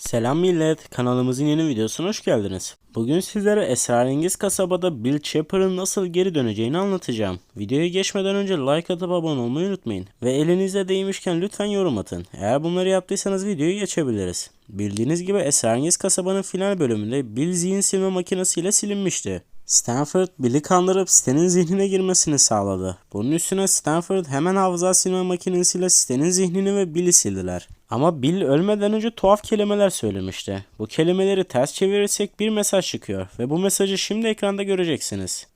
Selam millet, kanalımızın yeni videosuna hoş geldiniz. Bugün sizlere esrarengiz kasabada Bill Chapper'ın nasıl geri döneceğini anlatacağım. Videoya geçmeden önce like atıp abone olmayı unutmayın. Ve elinize değmişken lütfen yorum atın. Eğer bunları yaptıysanız videoyu geçebiliriz. Bildiğiniz gibi esrarengiz kasabanın final bölümünde Bill zihin silme makinesiyle silinmişti. Stanford Bill'i kandırıp sitenin zihnine girmesini sağladı. Bunun üstüne Stanford hemen hafıza silme makinesiyle sitenin zihnini ve Bill'i sildiler. Ama Bill ölmeden önce tuhaf kelimeler söylemişti. Bu kelimeleri ters çevirirsek bir mesaj çıkıyor ve bu mesajı şimdi ekranda göreceksiniz.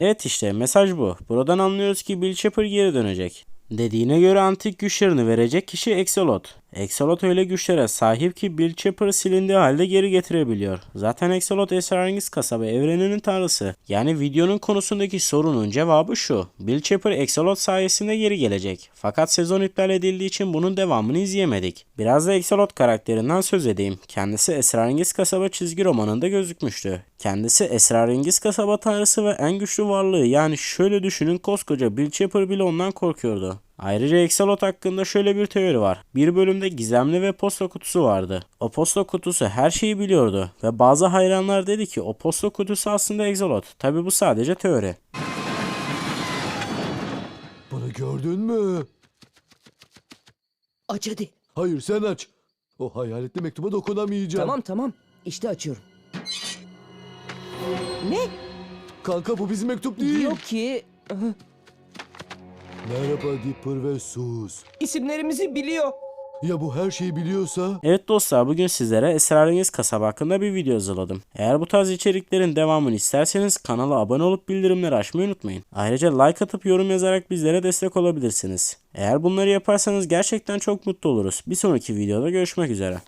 Evet işte mesaj bu. Buradan anlıyoruz ki Bill Chapper geri dönecek. Dediğine göre antik güçlerini verecek kişi Exolot. Exolot öyle güçlere sahip ki Bill Chapper'ı silindiği halde geri getirebiliyor. Zaten Exolot esrarengiz kasaba evreninin tanrısı. Yani videonun konusundaki sorunun cevabı şu. Bill Chapper Exolot sayesinde geri gelecek. Fakat sezon iptal edildiği için bunun devamını izleyemedik. Biraz da Exolot karakterinden söz edeyim. Kendisi Esrarengiz Kasaba çizgi romanında gözükmüştü. Kendisi Esrarengiz Kasaba tanrısı ve en güçlü varlığı yani şöyle düşünün koskoca Bill Chapper bile ondan korkuyordu. Ayrıca Exolot hakkında şöyle bir teori var. Bir bölümde gizemli ve posta kutusu vardı. O posta kutusu her şeyi biliyordu ve bazı hayranlar dedi ki o posta kutusu aslında Exolot. Tabi bu sadece teori. Bunu gördün mü? Aç hadi. Hayır sen aç. O hayaletli mektuba dokunamayacağım. Tamam tamam. İşte açıyorum. Ne? Kanka bu bizim mektup değil. Diyor ki Merhaba Dipper ve Sus. isimlerimizi biliyor. Ya bu her şeyi biliyorsa? Evet dostlar bugün sizlere Esrarengiz Kasaba hakkında bir video hazırladım. Eğer bu tarz içeriklerin devamını isterseniz kanala abone olup bildirimleri açmayı unutmayın. Ayrıca like atıp yorum yazarak bizlere destek olabilirsiniz. Eğer bunları yaparsanız gerçekten çok mutlu oluruz. Bir sonraki videoda görüşmek üzere.